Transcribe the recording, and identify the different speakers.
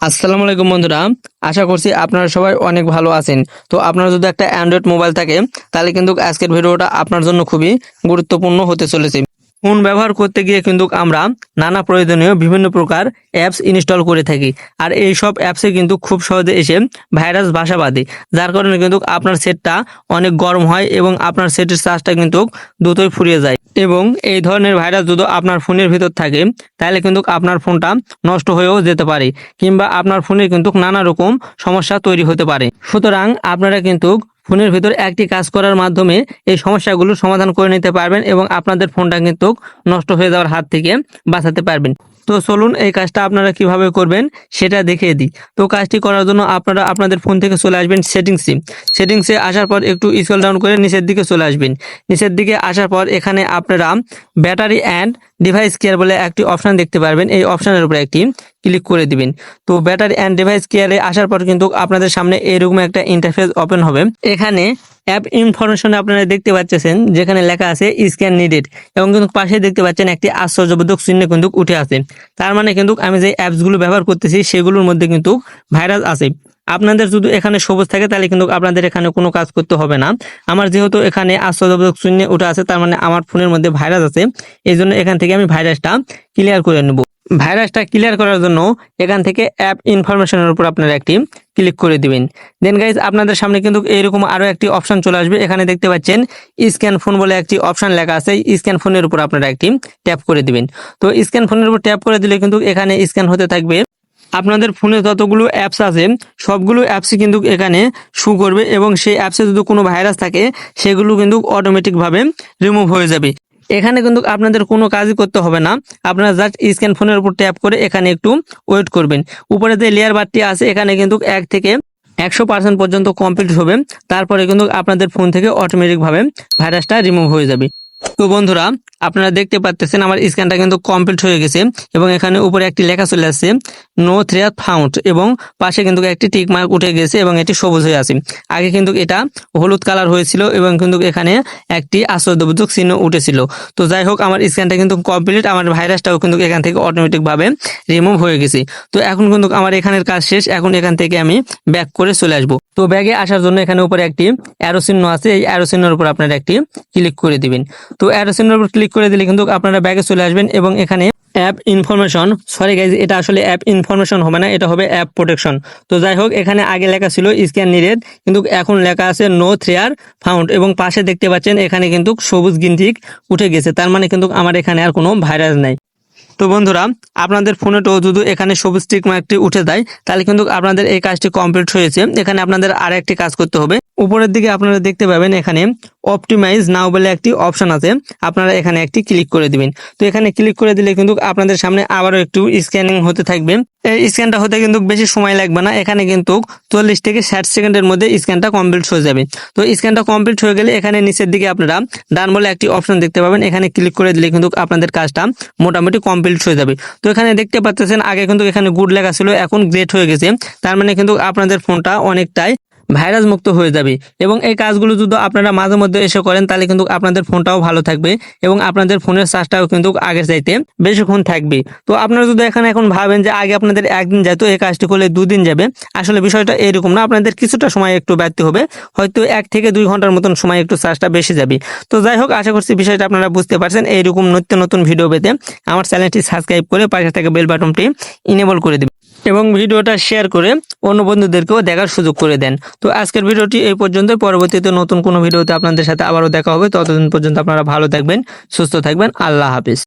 Speaker 1: আসসালামু আলাইকুম বন্ধুরা, আশা করছি আপনারা সবাই অনেক ভালো আছেন। তো আপনার যদি একটা অ্যান্ড্রয়েড মোবাইল থাকে, তাহলে কিন্তু আজকের ভিডিওটা আপনার জন্য খুবই গুরুত্বপূর্ণ হতে চলেছে। ফোন ব্যবহার করতে গিয়ে কিন্তু আমরা নানা প্রয়োজনীয় বিভিন্ন প্রকার অ্যাপস ইনস্টল করে থাকি। আর এই সব অ্যাপসে কিন্তু খুব সহজে এসে ভাইরাস বাসা বাঁধে যার কারণে কিন্তু আপনার সেটটা অনেক গরম হয় এবং আপনার সেটের চার্জটা কিন্তু দ্রুতই ফুরিয়ে যায়। এবং এই ধরনের ভাইরাস যদি আপনার ফোনের ভিতর থাকে, তাহলে কিন্তু আপনার ফোনটা নষ্ট হয়েও যেতে পারে কিংবা আপনার ফোনের কিন্তু নানা রকম সমস্যা তৈরি হতে পারে। সুতরাং আপনারা কিন্তু ফোনের ভিতর একটি কাজ করার মাধ্যমে এই সমস্যাগুলো সমাধান করে নিতে পারবেন এবং আপনাদের ফোনটা কিন্তু নষ্ট হয়ে যাওয়ার হাত থেকে বাঁচাতে পারবেন। তো চলুন এই কাজটা আপনারা কীভাবে করবেন সেটা দেখিয়ে দিই। তো কাজটি করার জন্য আপনারা আপনাদের ফোন থেকে চলে আসবেন সেটিংসে সেটিংসে আসার পর একটু স্কল ডাউন করে নিচের দিকে চলে আসবেন। নিচের দিকে আসার পর এখানে আপনারা ব্যাটারি অ্যান্ড ডিভাইস কেয়ার বলে একটি অপশন দেখতে পারবেন। এই অপশনের উপরে একটি ক্লিক করে দিবেন। তো ব্যাটারি অ্যান্ড ডিভাইস কেয়ারে আসার পর কিন্তু আপনাদের সামনে এরকম একটা ইন্টারফেস ওপেন হবে। এখানে অ্যাপ ইনফরমেশনে আপনারা দেখতে পাচ্ছেন, যেখানে লেখা আছে স্ক্যান নিডেড এবং কিন্তু পাশে দেখতে পাচ্ছেন একটি আশ্চর্যবোধক চিহ্ন কিন্তু উঠে আছে। তার মানে কিন্তু আমি যে অ্যাপসগুলো ব্যবহার করতেছি, সেগুলোর মধ্যে কিন্তু ভাইরাস আছে। আপনাদের যদি এখানে সবুজ থাকে, তাহলে কিন্তু আপনাদের এখানে কোনো কাজ করতে হবে না। আমার যেহেতু এখানে আশ্চর্যবোধক চিহ্ন উঠে আছে, তার মানে আমার ফোনের মধ্যে ভাইরাস আছে, এই জন্য এখান থেকে আমি ভাইরাসটা ক্লিয়ার করে নেব। ভাইরাসটা ক্লিয়ার করার জন্য এখান থেকে অ্যাপ ইনফরমেশনের উপর আপনারা একটি ক্লিক করে দিবেন। দেন গাইজ আপনাদের সামনে কিন্তু এরকম আরও একটি অপশন চলে আসবে। এখানে দেখতে পাচ্ছেন স্ক্যান ফোন বলে একটি অপশন লেখা আছে। স্ক্যান ফোনের উপর আপনারা একটি ট্যাপ করে দিবেন। তো স্ক্যান ফোনের উপর ট্যাপ করে দিলে কিন্তু এখানে স্ক্যান হতে থাকবে। আপনাদের ফোনে যতগুলো অ্যাপস আছে, সবগুলো অ্যাপসই কিন্তু এখানে শু করবে এবং সেই অ্যাপসে যদি কোনো ভাইরাস থাকে, সেগুলো কিন্তু অটোমেটিকভাবে রিমুভ হয়ে যাবে। এখানে কিন্তু আপনাদের কোনো কাজই করতে হবে না। আপনারা জাস্ট স্ক্যান ফোনের উপর ট্যাপ করে এখানে একটু ওয়েট করবেন। উপরে যে লেয়ার বারটি আছে, এখানে কিন্তু এক থেকে একশো পার্সেন্ট পর্যন্ত কমপ্লিট হবে। তারপরে কিন্তু আপনাদের ফোন থেকে অটোমেটিকভাবে ভাইরাসটা রিমুভ হয়ে যাবে। তো বন্ধুরা আপনারা দেখতে পাচ্ছেন আমার স্ক্যানটা কিন্তু কমপ্লিট হয়ে গেছে এবং এখানে উপরে একটি লেখা চলে আসছে নো থ্রেয়ার ফাউন্ড এবং পাশে কিন্তু একটি টিক মার্ক উঠে গেছে এবং এটি সবুজ হয়ে আছে। আগে কিন্তু এটা হলুদ কালার হয়েছিল এবং কিন্তু এখানে একটি আশ্চর্যবোধক চিহ্ন উঠেছিল। তো যাই হোক, আমার স্ক্যানটা কিন্তু কমপ্লিট আমার ভাইরাসটাও কিন্তু এখান থেকে অটোমেটিকভাবে রিমুভ হয়ে গেছে। তো এখন কিন্তু আমার এখানের কাজ শেষ, এখন এখান থেকে আমি ব্যাক করে চলে আসব। তো ব্যাগে আসার জন্য এখানে উপরে একটি অ্যারো চিহ্ন আছে, এই অ্যারো উপর আপনারা একটি ক্লিক করে দিবেন। তো অ্যারো উপর ক্লিক করে দিলে কিন্তু আপনারা ব্যাগে চলে আসবেন এবং এখানে অ্যাপ ইনফরমেশন সরি গাইজ এটা আসলে অ্যাপ ইনফরমেশন হবে না, এটা হবে অ্যাপ প্রোটেকশন তো যাই হোক, এখানে আগে লেখা ছিল স্ক্যান নিডেড কিন্তু এখন লেখা আছে নো থ্রেয়ার ফাউন্ড এবং পাশে দেখতে পাচ্ছেন এখানে কিন্তু সবুজ গিন্ঠিক উঠে গেছে। তার মানে কিন্তু আমার এখানে আর কোনো ভাইরাস নাই। তো বন্ধুরা, আপনাদের ফোনেটাও যদি এখানে সবুজ টিক মার্কটি উঠে দেয় তাহলে কিন্তু আপনাদের এই কাজটি কমপ্লিট হয়েছে। এখানে আপনাদের আর একটি কাজ করতে হবে। উপরের দিকে আপনারা দেখতে পাবেন এখানে অপটিমাইজ নাও বলে একটি অপশন আছে। আপনারা এখানে একটি ক্লিক করে দিবেন। তো এখানে ক্লিক করে দিলে কিন্তু আপনাদের সামনে আবারও একটু স্ক্যানিং হতে থাকবে। এই স্ক্যানটা হতে কিন্তু বেশি সময় লাগবে না। এখানে কিন্তু চল্লিশ থেকে ষাট সেকেন্ডের মধ্যে স্ক্যানটা কমপ্লিট হয়ে যাবে। তো স্ক্যানটা কমপ্লিট হয়ে গেলে এখানে নিচের দিকে আপনারা ডান বলে একটি অপশন দেখতে পাবেন। এখানে ক্লিক করে দিলে কিন্তু আপনাদের কাজটা মোটামুটি কমপ্লিট হয়ে যাবে। তো এখানে দেখতে পাচ্ছেন, আগে কিন্তু এখানে গুড লেখা ছিল, এখন গ্রেট হয়ে গেছে। তার মানে কিন্তু আপনাদের ফোনটা অনেকটাই ভাইরাস মুক্ত হয়ে যাবে। এবং এই কাজগুলো যদি আপনারা মাঝে মধ্যে এসে করেন, তাহলে কিন্তু আপনাদের ফোনটাও ভালো থাকবে এবং আপনাদের ফোনের চার্জটাও কিন্তু আগের চাইতে বেশিক্ষণ থাকবে। তো আপনারা যদি এখানে এখন ভাবেন যে আগে আপনাদের একদিন যেত, এই কাজটি করলে দুদিন যাবে, আসলে বিষয়টা এরকম না। আপনাদের কিছুটা সময় একটু ব্যর্থ হবে, হয়তো এক থেকে দুই ঘণ্টার মতন সময় একটু চার্জটা বেশি যাবে। তো যাই হোক, আশা করছি বিষয়টা আপনারা বুঝতে পারছেন। এইরকম নিত্য নতুন ভিডিও পেতে আমার চ্যানেলটি সাবস্ক্রাইব করে পাশে থেকে বেল বাটনটি ইনেবল করে দেবেন। এবং ভিডিওটা শেয়ার করে অন্য বন্ধুদেরকেও দেখার সুযোগ করে দেন। তো আজকের ভিডিওটি এই পর্যন্ত পরবর্তীতে নতুন কোনো ভিডিওতে আপনাদের সাথে আবারও দেখা হবে। ততদিন পর্যন্ত আপনারা ভালো থাকবেন, সুস্থ থাকবেন। আল্লাহ হাফিজ।